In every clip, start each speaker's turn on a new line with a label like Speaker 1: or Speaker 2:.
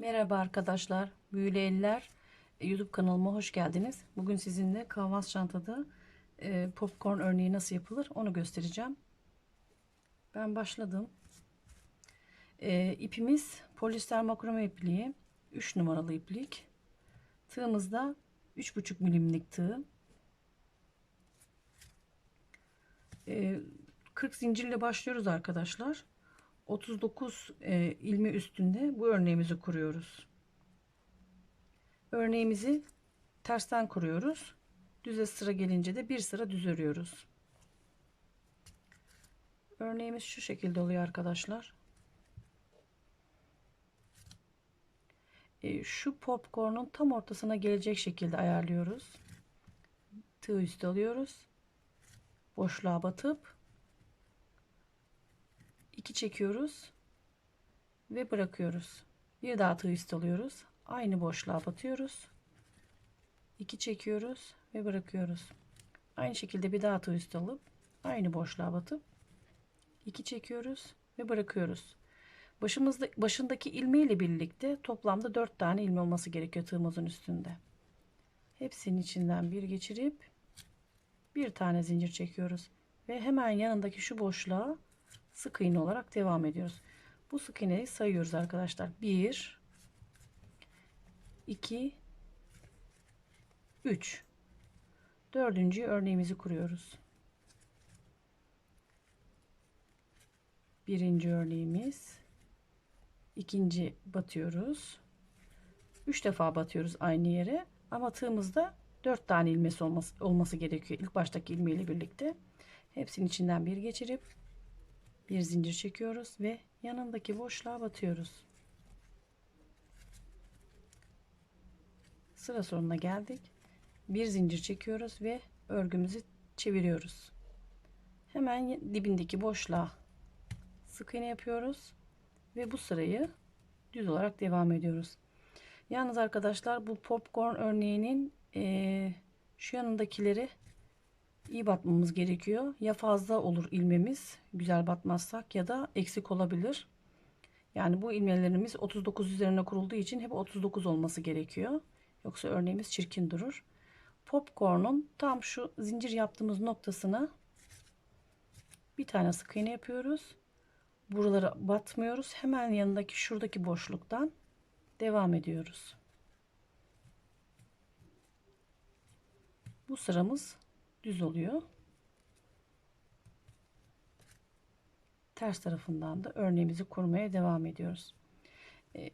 Speaker 1: Merhaba arkadaşlar, Büyülü Eller e, YouTube kanalıma hoş geldiniz. Bugün sizinle kahvaltı çantada e, popcorn örneği nasıl yapılır onu göstereceğim. Ben başladım. E, ipimiz polyester makrome ipliği, 3 numaralı iplik. Tığımız da 3,5 milimlik tığ. E, 40 zincirle başlıyoruz arkadaşlar. 39 e, ilme üstünde bu örneğimizi kuruyoruz. Örneğimizi tersten kuruyoruz. Düze sıra gelince de bir sıra düz örüyoruz. Örneğimiz şu şekilde oluyor arkadaşlar. E, şu popcorn'un tam ortasına gelecek şekilde ayarlıyoruz. Tığ üstü alıyoruz. Boşluğa batıp 2 çekiyoruz ve bırakıyoruz. Bir daha üstü alıyoruz. Aynı boşluğa batıyoruz. 2 çekiyoruz ve bırakıyoruz. Aynı şekilde bir daha üstü alıp aynı boşluğa batıp 2 çekiyoruz ve bırakıyoruz. Başımızda başındaki ilmeği ile birlikte toplamda 4 tane ilme olması gerekiyor tığımızın üstünde. Hepsinin içinden bir geçirip bir tane zincir çekiyoruz ve hemen yanındaki şu boşluğa sık iğne olarak devam ediyoruz. Bu sık iğneyi sayıyoruz arkadaşlar. 1 2 3 Dördüncü örneğimizi kuruyoruz. Birinci örneğimiz. ikinci batıyoruz. Üç defa batıyoruz aynı yere. Ama tığımızda dört tane ilmesi olması, olması gerekiyor. İlk baştaki ilmeğiyle birlikte. Hepsinin içinden bir geçirip bir zincir çekiyoruz ve yanındaki boşluğa batıyoruz. Sıra sonuna geldik. Bir zincir çekiyoruz ve örgümüzü çeviriyoruz. Hemen dibindeki boşluğa sık iğne yapıyoruz ve bu sırayı düz olarak devam ediyoruz. Yalnız arkadaşlar bu popcorn örneğinin e, şu yanındakileri iyi batmamız gerekiyor. Ya fazla olur ilmemiz güzel batmazsak ya da eksik olabilir. Yani bu ilmelerimiz 39 üzerine kurulduğu için hep 39 olması gerekiyor. Yoksa örneğimiz çirkin durur. Popcorn'un tam şu zincir yaptığımız noktasına bir tane sık iğne yapıyoruz. Buralara batmıyoruz. Hemen yanındaki şuradaki boşluktan devam ediyoruz. Bu sıramız düz oluyor. Ters tarafından da örneğimizi kurmaya devam ediyoruz. Ee,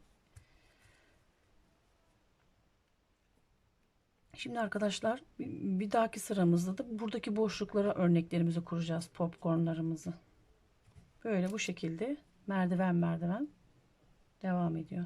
Speaker 1: Şimdi arkadaşlar bir dahaki sıramızda da buradaki boşluklara örneklerimizi kuracağız popcornlarımızı. Böyle bu şekilde merdiven merdiven devam ediyor.